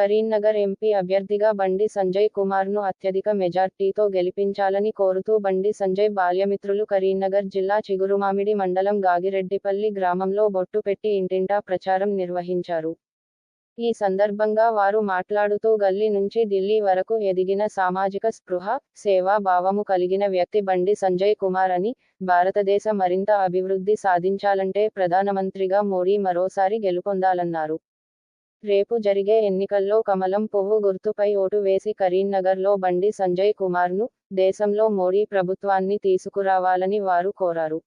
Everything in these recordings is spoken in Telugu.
కరీంనగర్ ఎంపీ అభ్యర్థిగా బండి సంజయ్ కుమార్ను అత్యధిక మెజార్టీతో గెలిపించాలని కోరుతూ బండి సంజయ్ బాల్యమిత్రులు కరీంనగర్ జిల్లా చిగురుమామిడి మండలం గాగిరెడ్డిపల్లి గ్రామంలో బొట్టు పెట్టి ఇంటింటా ప్రచారం నిర్వహించారు. ఈ సందర్భంగా వారు మాట్లాడుతూ గల్లీ నుంచి ఢిల్లీ వరకు ఎదిగిన సామాజిక స్పృహ సేవా భావము కలిగిన వ్యక్తి బండి సంజయ్ కుమార్ అని భారతదేశ మరింత అభివృద్ధి సాధించాలంటే ప్రధానమంత్రిగా మోడీ మరోసారి గెలుపొందాలన్నారు. రేపు జరిగే ఎన్నికల్లో కమలం పువ్వు గుర్తుపై ఓటు వేసి కరీంనగర్లో బండి సంజయ్ కుమార్ను దేశంలో మోడీ ప్రభుత్వాన్ని తీసుకురావాలని వారు కోరారు.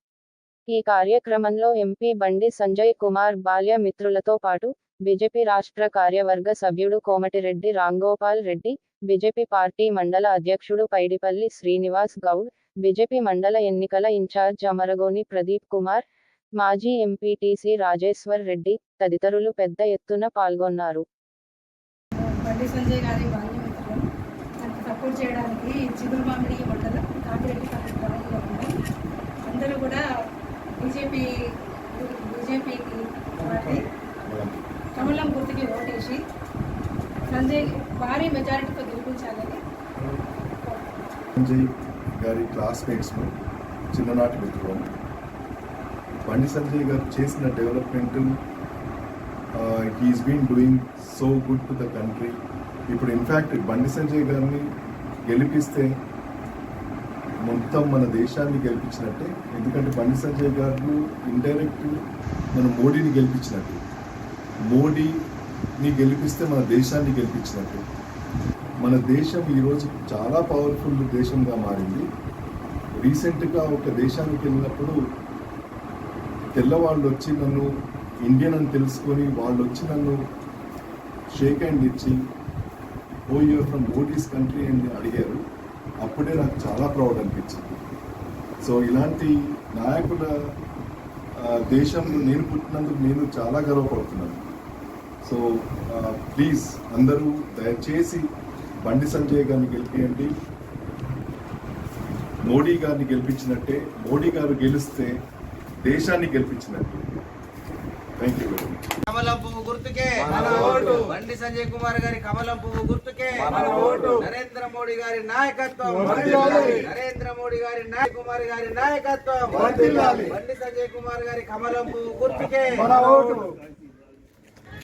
ఈ కార్యక్రమంలో ఎంపీ బండి సంజయ్ కుమార్ బాల్య మిత్రులతో పాటు బీజేపీ రాష్ట్ర కార్యవర్గ సభ్యుడు కోమటిరెడ్డి రాంగోపాల్ రెడ్డి బీజేపీ పార్టీ మండల అధ్యక్షుడు పైడిపల్లి శ్రీనివాస్ గౌడ్ బీజేపీ మండల ఎన్నికల ఇన్ఛార్జ్ అమరగోని ప్రదీప్ కుమార్ మాజీ ఎంపీటీసీ రాజేశ్వర్ రెడ్డి తదితరులు పెద్ద ఎత్తున పాల్గొన్నారు. బండి సంజయ్ గారి బాల్యమిత్రులు తనకు సపోర్ట్ చేయడానికి చిగురుమామిడి మండలం కాకిరెడ్డిపల్లి గ్రామంలో ఉన్నాం అందరూ కూడా బీజేపీ బీజేపీకి పార్టీ. కమలం గుర్తుకి ఓటేసి సంజయ్ భారీ మెజారిటీతో గెలిపించాలని సంజయ్ గారి క్లాస్మేట్స్ను చిన్ననాటి మిత్రులను బండి సంజయ్ గారు చేసిన development he is been doing so good to the country ఇప్పుడు ఇన్ఫ్యాక్ట్ బండి సంజయ్ గారిని గెలిపిస్తే మొత్తం మన దేశాన్ని గెలిపించినట్టే. ఎందుకంటే బండి సంజయ్ గారు ఇండైరెక్ట్ మన మోడీని గెలిపించినట్టు. మోడీని గెలిపిస్తే మన దేశాన్ని గెలిపించినట్టు. మన దేశం ఈరోజు చాలా పవర్ఫుల్ దేశంగా మారింది. రీసెంట్గా ఒక దేశానికి వెళ్ళినప్పుడు తెల్లవాళ్ళు వచ్చి నన్ను ఇండియన్ అని తెలుసుకొని వాళ్ళు వచ్చి నన్ను షేక్ హ్యాండ్ ఇచ్చి ఓ you are from Modi's country అని అడిగారు. అప్పుడే నాకు చాలా ప్రౌడ్ అనిపించింది. సో ఇలాంటి నాయకుల దేశంలో నేను పుట్టినందుకు నేను చాలా గర్వపడుతున్నాను. సో ప్లీజ్ అందరూ దయచేసి బండి సంజయ్ గారిని గెలిపియండి. మోడీ గారిని గెలిపించినట్టే మోడీ గారు గెలిస్తే దేశాన్ని గెలిపించినట్టు. థ్యాంక్ యూ వెరీ మచ్ కమలం పువ్వు గుర్తుకే. మన ఓటు. బండి సంజయ్ కుమార్ గారి కమలం పువ్వు గుర్తుకే. మన ఓటు. నరేంద్ర మోడీ గారి నాయకత్వం. నరేంద్ర మోడీ గారి నాయ కుమార్ గారి నాయకత్వం. బండి సంజయ్ కుమార్ గారి కమలం పువ్వు గుర్తుకే. మన ఓటు.